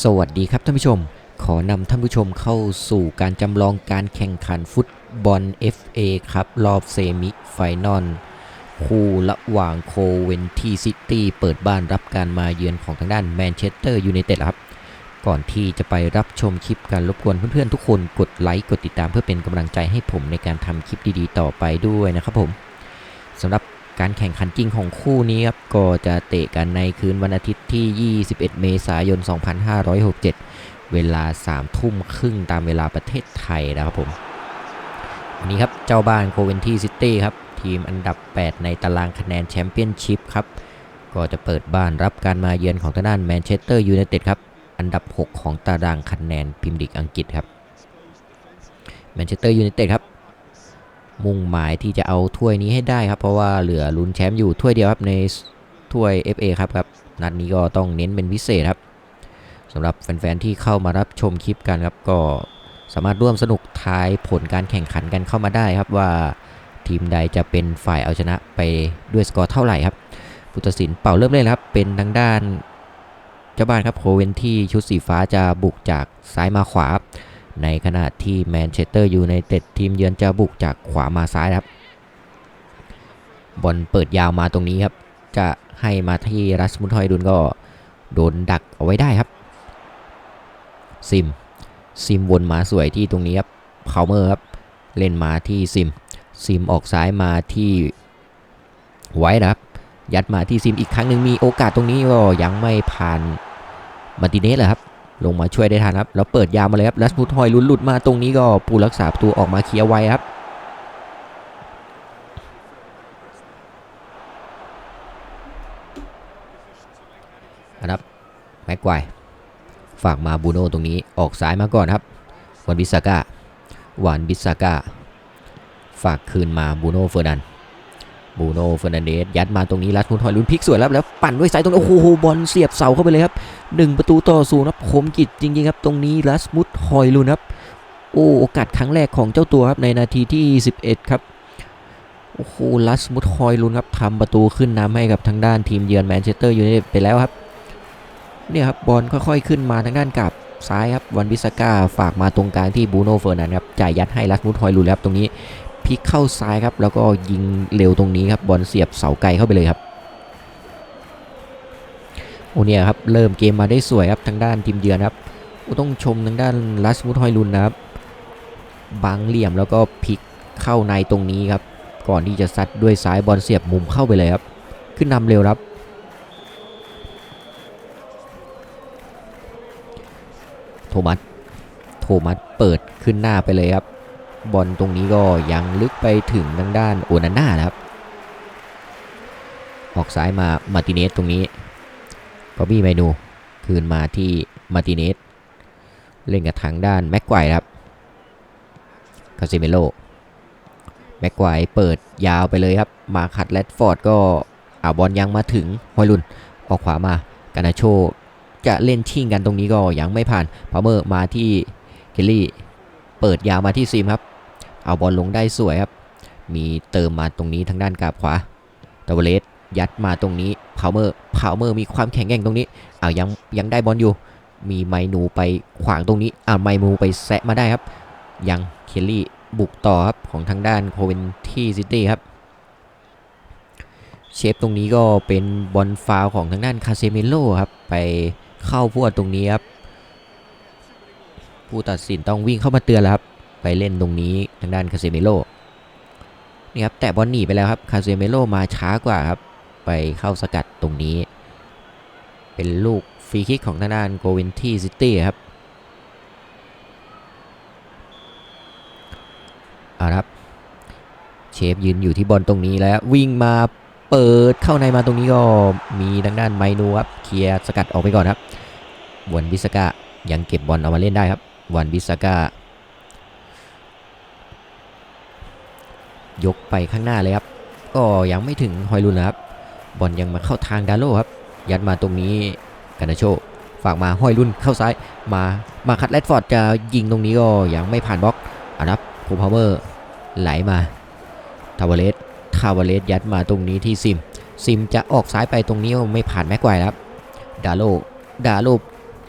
สวัสดีครับท่านผู้ชม ขอนำท่านผู้ชมเข้าสู่การจำลองการแข่งขันฟุตบอล FA ครับ รอบเซมิไฟนอลคู่ระหว่างโคเวนทีซิตี้เปิดบ้านรับการมาเยือนของทางด้านแมนเชสเตอร์ยูไนเต็ดครับ ก่อนที่จะไปรับชมคลิปการรบกวนเพื่อนๆทุกคนกดไลค์ กดติดตามเพื่อเป็นกำลังใจให้ผมในการทำคลิปดีๆ ต่อไปด้วยนะครับผมสำหรับ การแข่งขันจริงของคู่นี้ครับก็จะเตะกันในคืนวันอาทิตย์ที่ 21 เมษายน 2567 เวลา 3 ทุ่มครึ่งตามเวลาประเทศไทยนะครับผมวันนี้ครับเจ้าบ้านโคเวนทีซิตี้ครับ ทีมอันดับ 8 ในตารางคะแนนแชมเปี้ยนชิพครับ ก็จะเปิดบ้านรับการมาเยือนของทางด้านแมนเชสเตอร์ยูไนเต็ดครับ อันดับ 6 ของตารางคะแนนพิมพ์ลีกอังกฤษครับแมนเชสเตอร์ยูไนเต็ดครับ มุ่งหมายที่จะเอาถ้วยนี้ให้ได้ครับ เพราะว่าเหลือลุ้นแชมป์อยู่ถ้วยเดียวครับในถ้วย FA ครับครับนัดนี้ก็ต้องเน้นเป็นพิเศษครับสำหรับแฟนๆที่เข้ามารับชมคลิปกันครับก็สามารถร่วมสนุกทายผลการแข่งขันกันเข้ามาได้ครับว่าทีมใดจะเป็นฝ่ายเอาชนะไปด้วยสกอร์เท่าไหร่ครับผู้ตัดสินเป่าเริ่มเล่นครับ เป็นทางด้านเจ้าบ้านครับโคเวนที่ชุดสีฟ้าจะบุกจากซ้ายมาขวาครับ ในขณะที่แมนเชสเตอร์ยูไนเต็ดทีมเยือนจะบุกจากขวามาซ้ายครับ บอลเปิดยาวมาตรงนี้ครับ จะให้มาที่รัสมุทฮอยดุนก็โดนดักเอาไว้ได้ครับ ซิม ซิมวนมาสวยที่ตรงนี้ครับพาวเมอร์ครับ เล่นมาที่ซิม ซิมออกซ้ายมาที่ไว้นะครับ ยัดมาที่ซิมอีกครั้งหนึ่งมีโอกาสตรงนี้ก็ยังไม่ผ่านมาติเนสเลยครับ ลงมาช่วยได้ทันครับ แล้วเปิดยาวมาเลยครับลัสมุทฮอยลุ้นหลุดมาตรงนี้ก็ผู้รักษาประตูออกมาเคลียร์ไว้ครับ นะครับแม็กไกวฝากมาบูโน่ตรงนี้ออกซ้ายมาก่อนครับวันบิสาก้าวันบิสาก้าฝากคืนมาบูโน่เฟอร์นัน บูโน่เฟอร์นันเดสยัดมาตรงนี้ลัดมุนทอยลุ้นพลิกสวยแล้วแล้วปั่นด้วยสายตรงนี้โอ้โหบอลเสียบเสาเข้าไปเลยครับหนึ่งประตูต่อศูนย์ครับคมกิจจริงๆครับตรงนี้ลัสมุดฮอยลุนครับโอ้โอกาสครั้งแรกของเจ้าตัวครับในนาทีที่ 11 ครับโอ้โหลัสมุดฮอยลุนครับทำประตูขึ้นนำให้กับทางด้านทีมเยือนแมนเชสเตอร์ยูไนเต็ดไปแล้วครับเนี่ยครับบอลค่อยๆขึ้นมาทางด้านกับซ้ายครับวันบิสก้าฝากมาตรงกลางที่บูโน่เฟอร์นันครับจ่ายยัดให้ลัสมุดฮอยลูนครับตรงนี้ พลิกเข้าซ้ายครับ แล้วก็ยิงเร็วตรงนี้ครับบอลเสียบเสาไกลเข้าไปเลยครับโอ้เนี่ยครับเริ่มเกมมาได้สวยครับทางด้านทีมเยือนครับต้องชมทางด้านลัสมุดฮอยลูนนะครับบังเหลี่ยมแล้วก็พลิกเข้าในตรงนี้ครับ ก่อนที่จะซัดด้วยซ้ายบอลเสียบมุมเข้าไปเลยครับ ขึ้นนำเร็วครับ โทมัสโทมัสเปิดขึ้นหน้าไปเลยครับ บอลตรงนี้ก็ยังลึกไปถึงทางด้านโอนาน่านะครับ ออกซ้ายมามาติเนสตรงนี้บอบบี้ไมนูคืนมาที่มาติเนสเล่นกับทางด้านแม็กไกวครับคาซิเมโลแม็กไกวเปิดยาวไปเลยครับ มาขัดแรดฟอร์ดก็อาบอลยังมาถึงฮอยลุนออกขวามากานาโชจะเล่นชิ่งกันตรงนี้ก็ยังไม่ผ่านพาวเมอร์มาที่เคลลี่ เปิดยาวมาที่ซิมครับ เอาบอลลงได้สวยครับ มีเติมมาตรงนี้ทางด้านกาบขวาตาวเลสยัดมาตรงนี้พาวเมอร์พาวเมอร์มีความแข็งแกร่งตรงนี้อ้าวยังยังได้บอลอยู่ มีไมนูไปขวางตรงนี้อ้าวไมนูไปแซะมาได้ครับ ยังเคลลี่บุกต่อครับของทางด้านโคเวนที่ซิตี้ครับ เชฟตรงนี้ก็เป็นบอลฟาวของทางด้านคาเซเมโลครับ ไปเข้าพวดตรงนี้ครับ ผู้ตัดสินต้องวิ่งเข้ามาเตือนแล้วครับ ไปเล่นตรงนี้ทางด้านคาเซเมโลนี่ครับแต่บอลหนีไปแล้วครับคาเซเมโลมาช้ากว่าครับ ไปเข้าสกัดตรงนี้ เป็นลูกฟรีคิกของทางด้านโกเวนทีซิตี้ครับเอาครับเชฟยืนอยู่ที่บอลตรงนี้แล้ววิ่งมาเปิดเข้าในมาตรงนี้ก็มีทางด้านไมนูครับเคลียร์สกัดออกไปก่อนครับวันบิสกายังเก็บบอลเอามาเล่นได้ครับวันบิสกา ยกไปข้างหน้าเลยครับ ก็ยังไม่ถึงฮอยลุนนะครับ บอลยังมาเข้าทางดาโลครับ ยัดมาตรงนี้กานาโชฝากมาฮอยลุนเข้าซ้ายมามาคัดแรดฟอร์ดจะยิงตรงนี้ก็ยังไม่ผ่านบล็อกอะครับโคพาวเวอร์ไหลมาทาวเวเลสทาวาเลสยัดมาตรงนี้ที่ซิม ซิมจะออกซ้ายไปตรงนี้ก็ไม่ผ่านแม็กไกวครับ ดาโลดาโล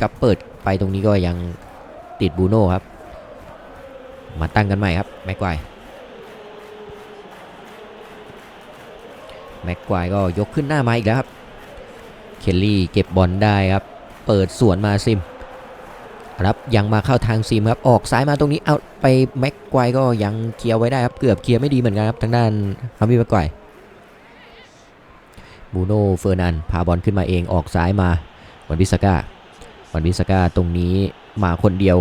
จะเปิดไปตรงนี้ก็ยังติดบูโน่ครับ มาตั้งกันใหม่ครับแม็กควาย แม็กควายก็ยกขึ้นหน้ามาอีกแล้วครับ เคลลี่เก็บบอลได้ครับ เปิดสวนมาซิม รับยังมาเข้าทางซิมครับ ออกซ้ายมาตรงนี้ เอาไปแม็กควายก็ยังเคลียร์ไว้ได้ครับ เกือบเคลียร์ไม่ดีเหมือนกันครับ ทางด้านฮามิแม็กควายบูโน่เฟอร์นันพาบอลขึ้นมาเอง ออกซ้ายมาวันวิสก้าวันวิสก้าตรงนี้มาคนเดียว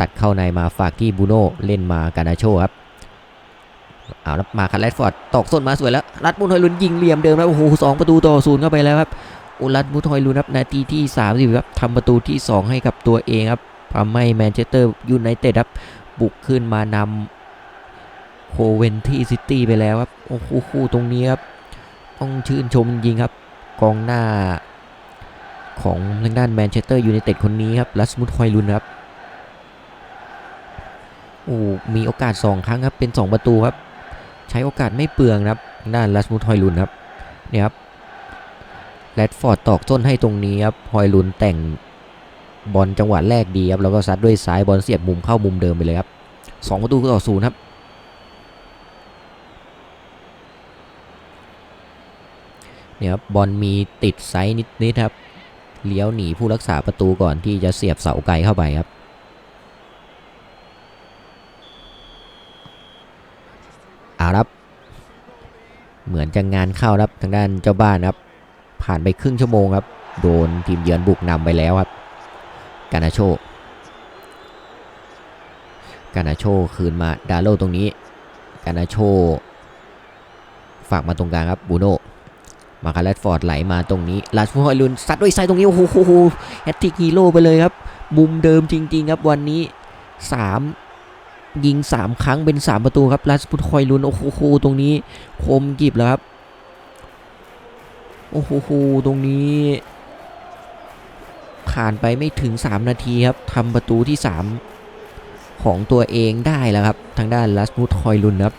ตัดเข้าในมาฝากที่บูโน่เล่นมากานาโชครับ เอาแล้วมาคันแรดฟอร์ดตอกส้นมาสวยแล้วรัดมุนฮอยลุนยิงเหลี่ยมเดิมแล้วโอ้โหสองประตูต่อศูนย์เข้าไปแล้วครับอุลัดมุทอยลูนครับนาทีที่30ครับทำประตูที่2ให้กับตัวเองครับทำให้แมนเชสเตอร์ยูไนเต็ดครับบุกขึ้นมานำโคเวนที่ซิตี้ไปแล้วครับโอ้โหคู่ตรงนี้ครับต้องชื่นชมจริงครับกองหน้าของทางด้านแมนเชสเตอร์ยูไนเต็ดคนนี้ครับลัสมุทฮอยลุนครับโอ้มีโอกาส 2 ครั้งครับ เป็น 2 ประตูครับ ช้โอกาสไม่เปลืองนะครับด้านลัสมุทฮอยลุนครับเนี่ยครับแรดฟอร์ดตอกต้นให้ตรงนี้ครับฮอยลุนแต่งบอลจังหวะแรกดีครับแล้วก็ซัดด้วยซ้ายบอลเสียบมุมเข้ามุมเดิมไปเลยครับสองประตูต่อศูนย์ครับเนี่ยครับบอลมีติดไซส์นิดๆครับเลี้ยวหนีผู้รักษาประตูก่อนที่จะเสียบเสาไกลเข้าไปครับ อาครับ เหมือนจะงานเข้าครับทางด้านเจ้าบ้านครับ ผ่านไปครึ่งชั่วโมงครับ โดนทีมเยือนบุกนำไปแล้วครับ กานาโชกานาโชคืนมาดาโลตรงนี้ กานาโชฝากมาตรงกลางครับบูโนมาคาร์ลฟอร์ดไหลมาตรงนี้ลาสฟูฮอยลุนซัดด้วยไซด์ตรงนี้โอ้โหแฮตติกฮีโร่ไปเลยครับมุมเดิมจริง ๆ ครับวันนี้ 3 ยิง 3 ครั้งเป็น 3 ประตูครับลาสฟูฮอยลุนโอ้โหตรงนี้คมกิบแล้วครับโอ้โหตรงนี้ผ่านไปไม่ถึง 3 นาทีครับทำประตูที่ 3 ของตัวเองได้แล้วครับ ทางด้านลัสมุทฮอยลุนครับ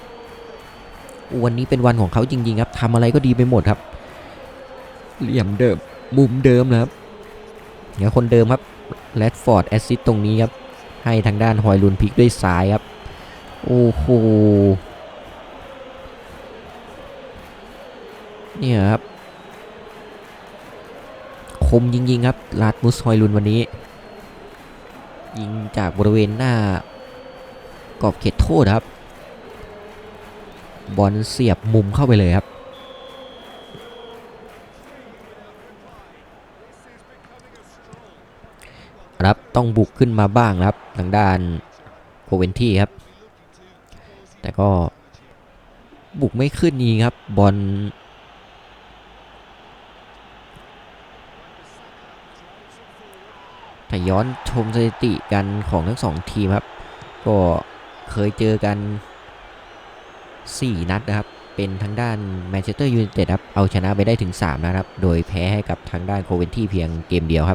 วันนี้เป็นวันของเขาจริงๆครับทำอะไรก็ดีไปหมดครับ เหลี่ยมเดิมมุมเดิมนะครับเนี่ยคนเดิมครับแรดฟอร์ดแอสซิสตรงนี้ครับ ให้ทางด้านฮอยลุนพลิกด้วยซ้ายครับ โอ้โหเนี่ยครับ คมยิงๆครับ ลาดมุสฮอยลุนวันนี้ ยิงจากบริเวณหน้ากรอบเขตโทษครับ บอลเสียบมุมเข้าไปเลยครับ ครับ ต้องบุกขึ้นมาบ้างครับ ทางด้านโคเวนที่ครับ แต่ก็บุกไม่ขึ้นนี้ครับบอลถ้าย้อนชมสถิติกันของทั้งสองทีมครับ ก็เคยเจอกัน 4 นัดนะครับ เป็นทางด้านแมนเชสเตอร์ยูไนเต็ดครับ เอาชนะไปได้ถึง 3 นะครับ โดยแพ้ให้กับทางด้านโคเวนที่เพียงเกมเดียวครับ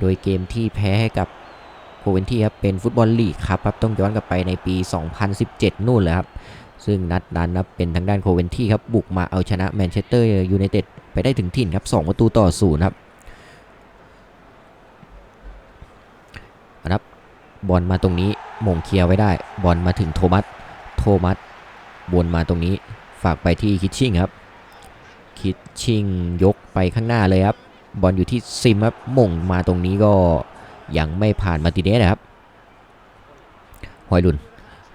โดยเกมที่แพ้ให้กับโคเวนที่ครับเป็นฟุตบอลลีกครับครับต้องย้อนกลับไปในปี 2017 นู่นเลยครับซึ่งนัดนั้นนะเป็นทางด้านโคเวนที่ครับบุกมาเอาชนะแมนเชสเตอร์ยูไนเต็ดไปได้ถึงถิ่นครับ 2 ประตูต่อศูนย์ครับครับบอลมาตรงนี้มงเคลียร์ไว้ได้บอลมาถึงโทมัสโทมัสวนมาตรงนี้ฝากไปที่คิดชิงครับ คิดชิงยกไปข้างหน้าเลยครับ บอลอยู่ที่ซิมครับหม่งมาตรงนี้ก็ยังไม่ผ่านมาติเนสนะครับหอยลุน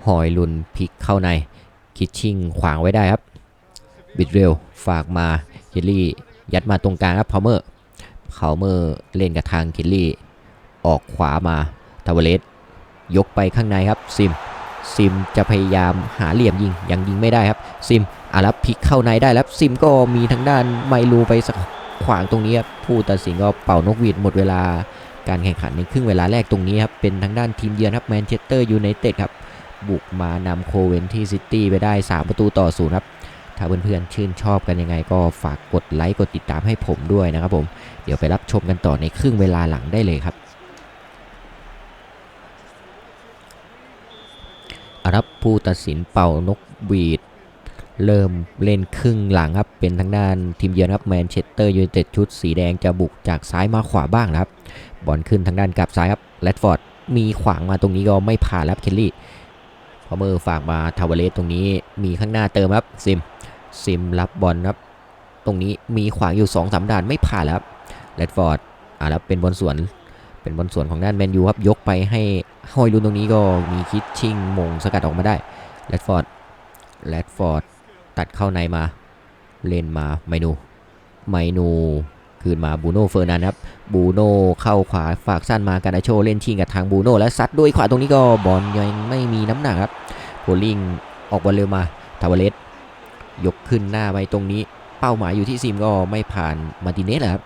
หอยลุนพลิกเข้าในคิดชิงขวางไว้ได้ครับบิดเร็วฝากมาเคลลี่ยัดมาตรงกลางครับพาวเมอร์พาวเมอร์เล่นกับทางเคลลี่ ออกขวามาทาวเวเลสยกไปข้างในครับซิมซิมจะพยายามหาเหลี่ยมยิงยังยิงไม่ได้ครับซิมอารับพลิกเข้าในได้แล้วซิมก็มีทางด้านไมลูไปสัก ขวางตรงนี้ครับผู้ตัดสินก็เป่านกหวีดหมดเวลาการแข่งขันในครึ่งเวลาแรกตรงนี้ครับเป็นทางด้านทีมเยือนครับแมนเชสเตอร์ยูไนเต็ดครับบุกมานำโคเวนที่ซิตี้ไปได้ 3 ประตูต่อศูนย์ครับถ้าเพื่อนๆชื่นชอบกันยังไงก็ฝากกดไลค์กดติดตามให้ผมด้วยนะครับผมเดี๋ยวไปรับชมกันต่อในครึ่งเวลาหลังได้เลยครับอารับผู้ตัดสินเป่านกหวีด เริ่มเล่นครึ่งหลังครับ เป็นทางด้านทีมเยือนครับแมนเชสเตอร์ยูไนเต็ดชุดสีแดงจะบุกจากซ้ายมาขวาบ้างนะครับ บอลขึ้นทางด้านกลับซ้ายครับแรดฟอร์ดมีขวางมาตรงนี้ก็ไม่ผ่านแล้วเคลลี่พอเมอร์ฝากมาทาวเวเลสตรงนี้มีข้างหน้าเติมครับซิมซิมรับบอลครับ ตรงนี้มีขวางอยู่2อสาด่านไม่ผ่านแล้วแรดฟอร์ดอ่าแล้วเป็นบอลสวนเป็นบอลสวนของด้านแมนยูครับยกไปให้ฮอยลุนตรงนี้ก็มีคิดชิงมงสกัดออกมาได้แรดฟอร์ดแรดฟอร์ด ตัดเข้าในมา เล่นมาไมนู ไมนูคืนมาบูโน่เฟอร์นันครับ บูโน่เข้าขวาฝากสั้นมาการาโชเล่นชิงกับทางบูโน่และซัดด้วยขวาตรงนี้ก็บอลยังไม่มีน้ำหนักครับโคลิงออกบอลเร็วมาทาวเวเลสยกขึ้นหน้าไปตรงนี้ เป้าหมายอยู่ที่ซิมก็ไม่ผ่านมาร์ติเนสแหละครับ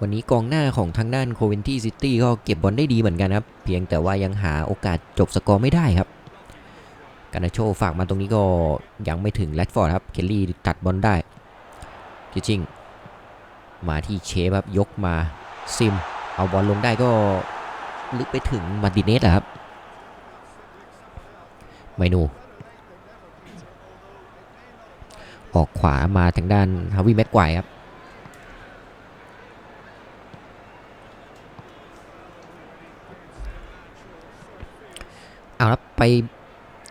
วันนี้กองหน้าของทางด้านโคเวนที่ซิตี้ก็เก็บบอลได้ดีเหมือนกันครับ เพียงแต่ว่ายังหาโอกาสจบสกอร์ไม่ได้ครับ กานาโชฝากมาตรงนี้ก็ยังไม่ถึงแรดฟอร์ดครับเคลลี่ตัดบอลได้จริงมาที่เชฟครับยกมาซิม เอาบอลลงได้ก็ลึกไปถึงมาร์ติเนสครับไมนู ออกขวามาทางด้านฮาวิแม็กไกวครับเอาละไป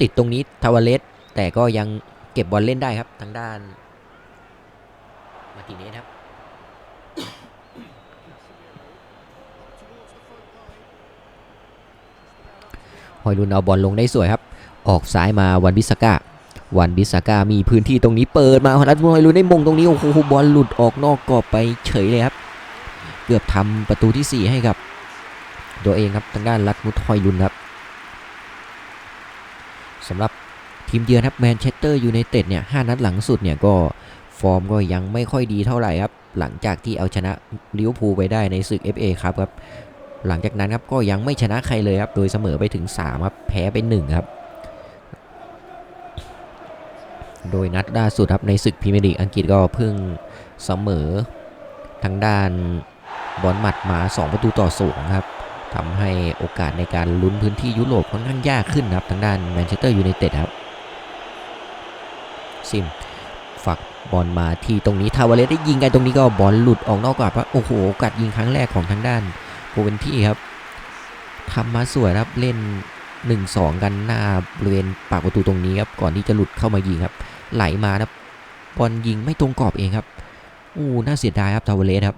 ติดตรงนี้ทาวาเลสแต่ก็ยังเก็บบอลเล่นได้ครับทางด้าน มาติเนสครับฮอยลุนเอาบอลลงได้สวยครับ ออกซ้ายมาวันบิสก้าวันบิสก้ามีพื้นที่ตรงนี้เปิดมาฮอนัทฮอยลุนได้มงตรงนี้โอ้โหบอลหลุดออกนอกกรอบไปเฉยเลยครับ เกือบทำประตูที่ 4 ให้กับ ตัวเองครับทางด้านรัดมุดฮอยลุนครับ สำหรับทีมเยือนครับแมนเชสเตอร์ยูไนเต็ดเนี่ยหนัดหลังสุดเนี่ยก็ฟอร์มก็ยังไม่ค่อยดีเท่าไหร่ครับ หลังจากที่เอาชนะลิเวอร์พูลไปได้ในศึก FA ครับครับ หลังจากนั้นครับก็ยังไม่ชนะใครเลยครับ โดยเสมอไปถึง3ครับแพ้ไป1ครับ โดยนัดล่าสุดครับในศึกพรีเมียร์ลีกอังกฤษก็เพิ่งเสมอทางด้านบอลหมัดมา 2 ประตูต่อสูงครับ ทำให้โอกาสในการลุ้นพื้นที่ยุโรปค่อนข้างยากขึ้นครับทางด้านแมนเชสเตอร์ยูไนเต็ดครับซิมฝักบอลมาที่ตรงนี้ทาวาเลสได้ยิงไงตรงนี้ก็บอลหลุดออกนอกกรอบครับโอ้โหโอกาสยิงครั้งแรกของทางด้านโคเวนที่ครับทำมาสวยครับเล่น 1-2 กันหน้าบริเวณปากประตูตรงนี้ครับก่อนที่จะหลุดเข้ามายิงครับ ไหลมานะบอลยิงไม่ตรงกรอบเองครับอู้น่าเสียดายครับทาวาเลสครับ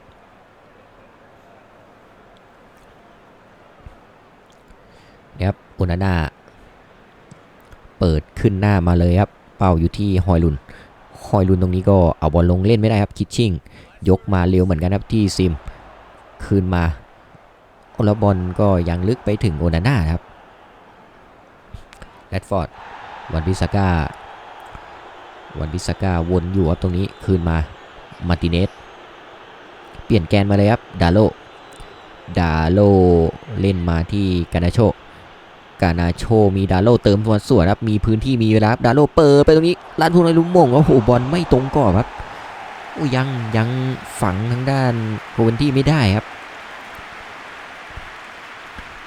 นะครับอุนาน่าเปิดขึ้นหน้ามาเลยครับ เป้าอยู่ที่ฮอยลุน ฮอยลุนตรงนี้ก็เอาบอลลงเล่นไม่ได้ครับ คิดชิ่ง ยกมาเร็วเหมือนกันครับที่ซิม คืนมาโอลวบอลก็ยังลึกไปถึงโอนาน่าครับแรดฟอร์ด วันบิสก้า วันบิสก้าวนอยู่ครับตรงนี้คืนมา มาร์ติเนส เปลี่ยนแกนมาเลยครับ ดาโล ดาโลเล่นมาที่กานาโช กานาโชมีดาโลเติมตัวสวนครับมีพื้นที่มีเวลาครับดาโลเปิดไปตรงนี้ลานทุนไอลุมมงโอ้โหบอลไม่ตรงกรอครับโอ้ยังยังฝังทางด้านโคเวนที่ไม่ได้ครับ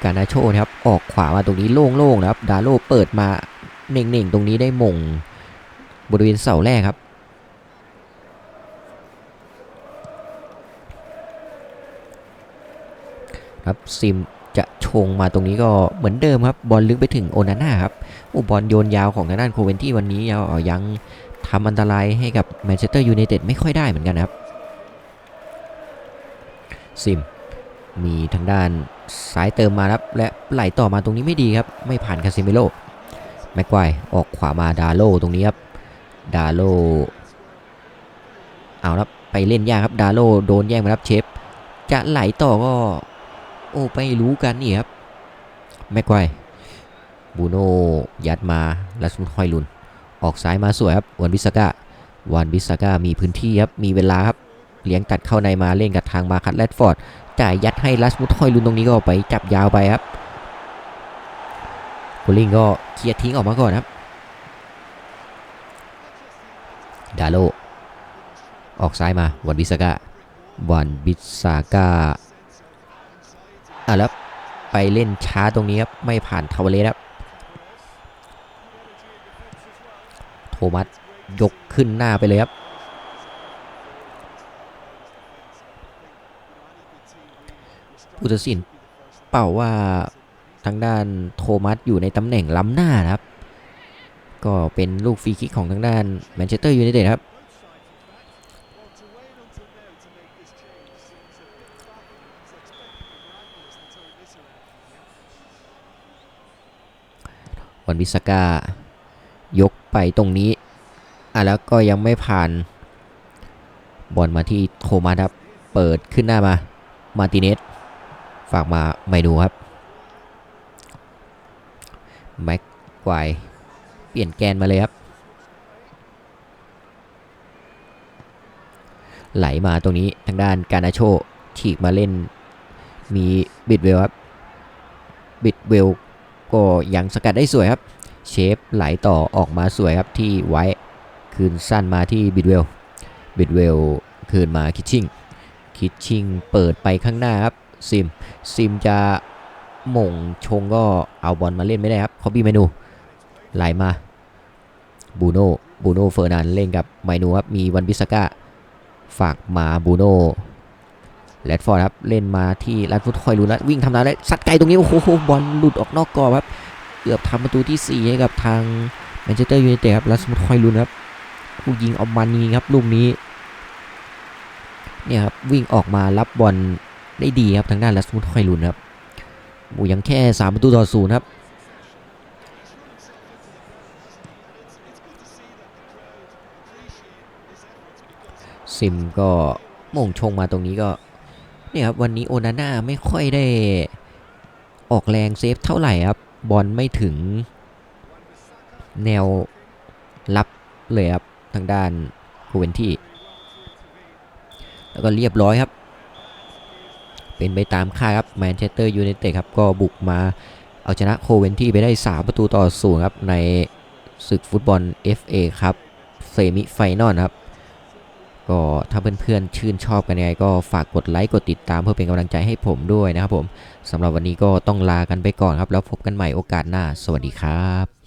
กานาโชนะครับออกขวามาตรงนี้โล่งๆนะครับดาโลเปิดมาเน่งๆตรงนี้ได้มงบริเวณเสาแรกครับครับซิม จะชงมาตรงนี้ก็เหมือนเดิมครับ บอลลึกไปถึงโอนาน่าครับอ้บอลโยนยาวของทางด้านโคเวนที่วันนี้ยังทำอันตรายให้กับแมนเชสเตอร์ยูไนเต็ดไม่ค่อยได้เหมือนกันครับ ซิม มีทางด้านสายเติมมาครับ และไหลต่อมาตรงนี้ไม่ดีครับ ไม่ผ่านคาซิเมโลแม็กไกวออกขวามาดาโลตรงนี้ครับดาโลเอาครับไปเล่นยากครับดาโลโดนแย่งมาครับเชฟจะไหลต่อก็ โอ้ไปรู้กันนี่ครับแม็กไกวบูโนยัดมาลัสมุนฮอยลุน ออกซ้ายมาสวยครับวันบิสก้าวันบิสก้ามีพื้นที่ครับมีเวลาครับเลี้ยงตัดเข้าในมาเล่นกับทางมาคัตแรดฟอร์ดจ่ายยัดให้ลัสมุนฮอยลุนตรงนี้ก็ไปจับยาวไปครับโคลิงก็เคลียร์ทิ้งออกมาก่อนครับดาโลออกซ้ายมาวันบิสก้าวันบิสก้า อะแล้วไปเล่นช้าตรงนี้ครับ ไม่ผ่านทาวเลสครับ โทมัสยกขึ้นหน้าไปเลยครับ ผู้ตัดสินเป่าว่าทางด้านโทมัสอยู่ในตำแหน่งล้ำหน้านะครับ ก็เป็นลูกฟรีคิกของทางด้านแมนเชสเตอร์ยูไนเต็ดครับ วันวิสกายกไปตรงนี้อะแล้วก็ยังไม่ผ่านบอลมาที่โทมัสครับ เปิดขึ้นหน้ามา มาร์ติเนส ฝากมาไม่ดูครับ แม็กไกวร์เปลี่ยนแกนมาเลยครับ ไหลมาตรงนี้ทางด้านการาโชฉีกมาเล่น มีบิดเวลครับ บิดเวล ก็ยังสกัดได้สวยครับ เชฟไหลต่อออกมาสวยครับที่ไว้คืนสั้นมาที่บิดเวลบิดเวลคืนมาคิชชิงคิชชิงเปิดไปข้างหน้าครับซิมซิมจะหม่งชงก็เอาบอลมาเล่นไม่ได้ครับคอบี้เมนูไหลมาบูโน่บูโน่เฟอร์นันเล่นกับไมนูครับมีวันบิสก้าฝากมาบูโน่ แรดฟอร์ดครับเล่นมาที่ลัดฟุตคอยลูนแล้ววิ่งทำนาได้วสัดไกลตรงนี้โอ้โหบอลหลุดออกนอกกรอบครับเกือบทำประตูที่ 4 ให้กับทางแมนเชสเตอร์ยูไนเต็ดครับลัดฟุตคอยลูนครับผู้ยิงเอามันยิงครับลูกนี้เนี่ยครับวิ่งออกมารับบอลได้ดีครับทางด้านลัสมุดคอยลุนครับโอ้ยังแค่ 3 ประตูต่อศูนย์ครับซิมก็โมงชงมาตรงนี้ก็ เนี่ยครับวันนี้โอนาน่าไม่ค่อยได้ออกแรงเซฟเท่าไหร่ครับบอลไม่ถึงแนวรับเลยครับทางด้านโคเวนที่ แล้วก็เรียบร้อยครับ เป็นไปตามคาดครับแมนเชสเตอร์ยูไนเต็ดครับก็บุกมาเอาชนะโคเวนที่ไปได้ 3 ประตูต่อศูนย์ครับในศึกฟุตบอล FA ครับเซมิไฟนอลครับ ก็ถ้าเพื่อนๆชื่นชอบกันยังไงก็ฝากกดไลค์กดติดตามเพื่อเป็นกำลังใจให้ผมด้วยนะครับผมสำหรับวันนี้ก็ต้องลากันไปก่อนครับ แล้วพบกันใหม่โอกาสหน้า สวัสดีครับ